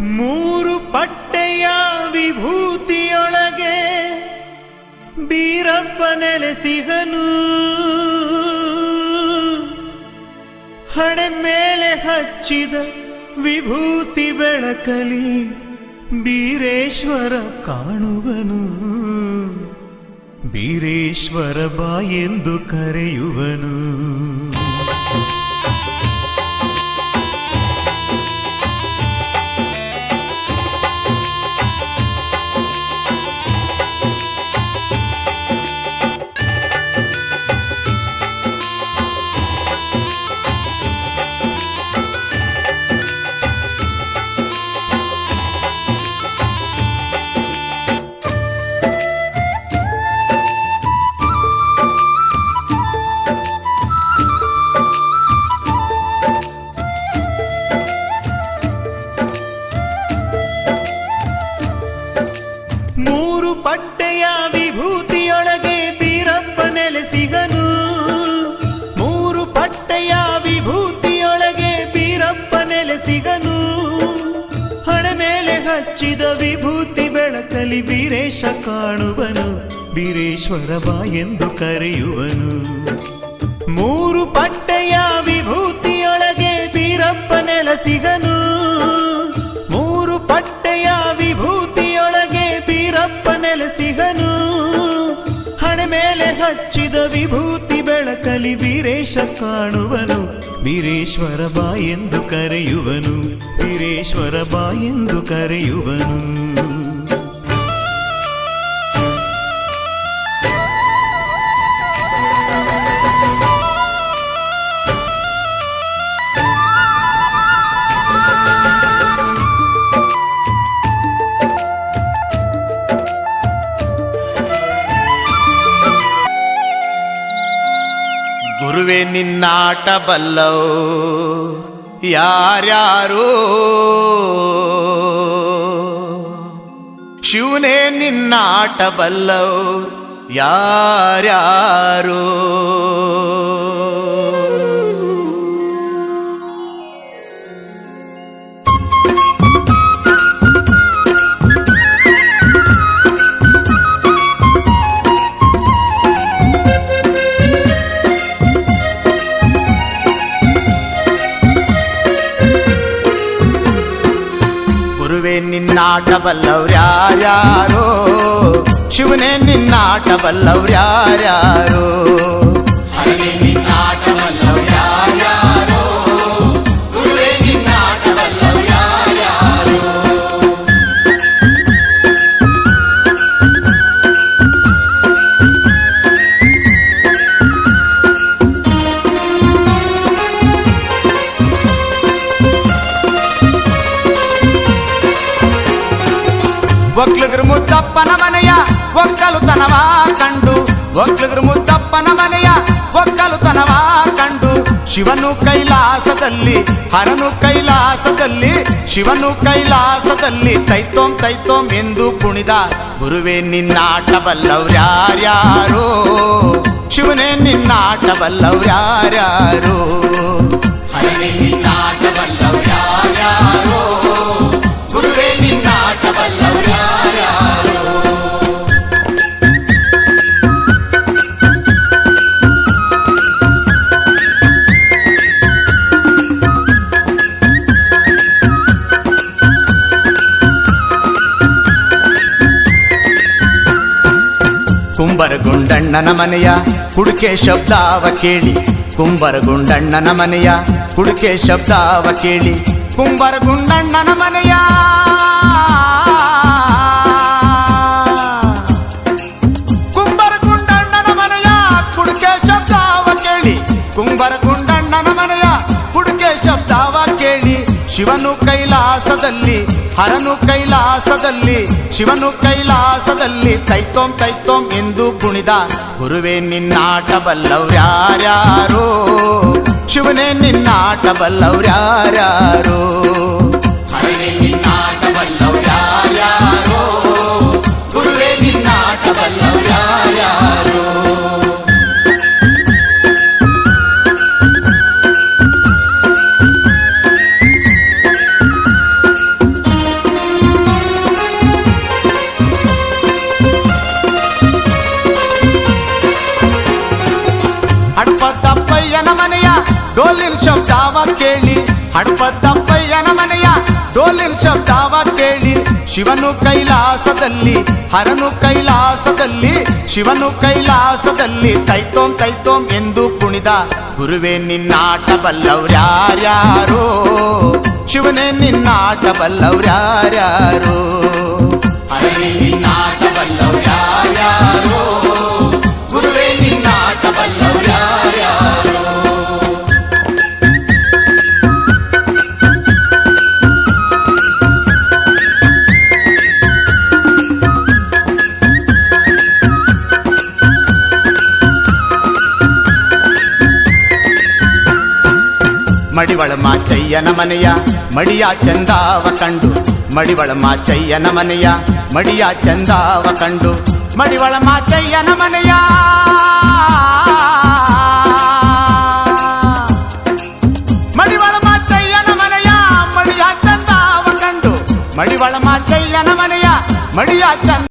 ಮೂರು ಪಟ್ಟೆಯ ವಿಭೂತಿಯೊಳಗೆ ಬೀರಪ್ಪ ನೆಲೆಸಿಗನು ಹಣೆ ಮೇಲೆ ಹಚ್ಚಿದ ವಿಭೂತಿ ಬೆಳಕಲಿ ಬೀರೇಶ್ವರ ಕಾಣುವನು. ಬೀರೇಶ್ವರ ಬಾ ಎಂದು ಕರೆಯುವನು. ಬೆಳಕಲಿ ವೀರೇಶ ಕಾಣುವನು, ವೀರೇಶ್ವರ ಬಾ ಎಂದು ಕರೆಯುವನು. ಮೂರು ಪಟ್ಟೆಯ ವಿಭೂತಿಯೊಳಗೆ ವೀರಪ್ಪ ನೆಲಸಿಗನು ಮೂರು ಪಟ್ಟೆಯ ವಿಭೂತಿಯೊಳಗೆ ವೀರಪ್ಪ ನೆಲೆಸಿಗನು ಹಣೆ ಮೇಲೆ ಹಚ್ಚಿದ ವಿಭೂತಿ ಬೆಳಕಲಿ ವೀರೇಶ ಕಾಣುವನು, ವೀರೇಶ್ವರ ಬಾ ಎಂದು ಕರೆಯುವನು, ವೀರೇಶ್ವರ ಬಾ ಎಂದು ಕರೆಯುವನು. ಗುರುವೆ ನಿನ್ನಾಟ ಬಲ್ಲವು. ಯಾರ್ಯಾರು? ಶಿವನೇ ನಿನ್ನಾಟ ಬಲ್ಲವು. ಯಾರ್ಯಾರು? ಗುರುವೆ ನಿನ್ನಾಟ ಬಲ್ಲವ್ರ್ಯಾರ್ಯಾರೋ ಶಿವನೇ ನಿನ್ನಾಟ ಬಲ್ಲವ್ರ್ಯಾರ್ಯಾರೋ ಹರನೇ ಒಕ್ಕಲುತನವ ಕಂಡು, ಒಕ್ಲುಗ್ರ ಮುದ್ದಪ್ಪನ ಮನೆಯ ಒಕ್ಕಲುತನವ ಕಂಡು. ಶಿವನು ಕೈಲಾಸದಲ್ಲಿ, ಹರನು ಕೈಲಾಸದಲ್ಲಿ, ಶಿವನು ಕೈಲಾಸದಲ್ಲಿ ತೈತೋಂ ತೈತೋಂ ಎಂದು ಕುಣಿದ ಗುರುವೇ ನಿನ್ನಾಟ ಬಲ್ಲವ್ರ್ಯಾರ್ಯಾರೋ ಶಿವನೇ ನಿನ್ನಾಟ ಬಲ್ಲವ್ರ್ಯಾರ್ಯಾರೋ ಹರನೇ ನಿನ್ನಾಟ ಕುಂಬರಗುಂಡಣ್ಣನ ಮನೆಯ ಕುಡುಕೆ ಶಬ್ದಾವ ಕೇಳಿ. ಕುಂಬರ ಗುಂಡಣ್ಣನ ಮನೆಯ ಕುಡುಕೆ ಶಬ್ದಾವ ಕೇಳಿ. ಕುಂಬರ ಗುಂಡಣ್ಣನ ಮನೆಯ ಶಿವನು ಕೈಲಾಸದಲ್ಲಿ, ಹರನು ಕೈಲಾಸದಲ್ಲಿ, ಶಿವನು ಕೈಲಾಸದಲ್ಲಿ ತೈತೋಂ ತೈತೋಂ ಎಂದು ಕುಣಿದ. ಗುರುವೇ ನಿನ್ನಾಟ ಬಲ್ಲವ್ರ್ಯಾರ್ಯಾರೋ ಶಿವನೇ ನಿನ್ನಾಟ ಬಲ್ಲವ್ರ್ಯಾರ್ಯಾರೋ ಕೇಳಿ ಹಡಪದಪ್ಪಯ್ಯನ ಮನೆಯ ಡೋಲಿನ ಶಬ್ದವ ಕೇಳಿ. ಶಿವನು ಕೈಲಾಸದಲ್ಲಿ, ಹರನು ಕೈಲಾಸದಲ್ಲಿ, ಶಿವನು ಕೈಲಾಸದಲ್ಲಿ ತೈತೋಂ ತೈತೋಂ ಎಂದು ಕುಣಿದ. ಗುರುವೇ ನಿನ್ನಾಟ ಬಲ್ಲವ್ರ್ಯಾರ್ಯಾರೋ ಶಿವನೇ ನಿನ್ನಾಟ ಬಲ್ಲವ್ರ್ಯಾರ್ಯಾರೋ ಅರೇ ನಿನ್ನಾಟ ಮಡಿವಳ ಮಾಚಯ್ಯನ ಮನೆಯ ಮಡಿಯ ಚಂದಾವ ಕಂಡು. ಮಡಿವಳ ಮಾಚಯ್ಯನ ಮನೆಯ ಮಡಿಯ ಚಂದಾವ ಕಂಡು. ಮಡಿವಳ ಮಾಚಯ್ಯನ ಮನೆಯ. ಮಡಿವಳ ಮಾಚಯ್ಯನ ಮನೆಯ ಮಡಿಯ ಚಂದಾವ ಕಂಡು. ಮಡಿವಳ ಮಾಚಯ್ಯನ ಮನೆಯ ಮಡಿಯ ಚಂದ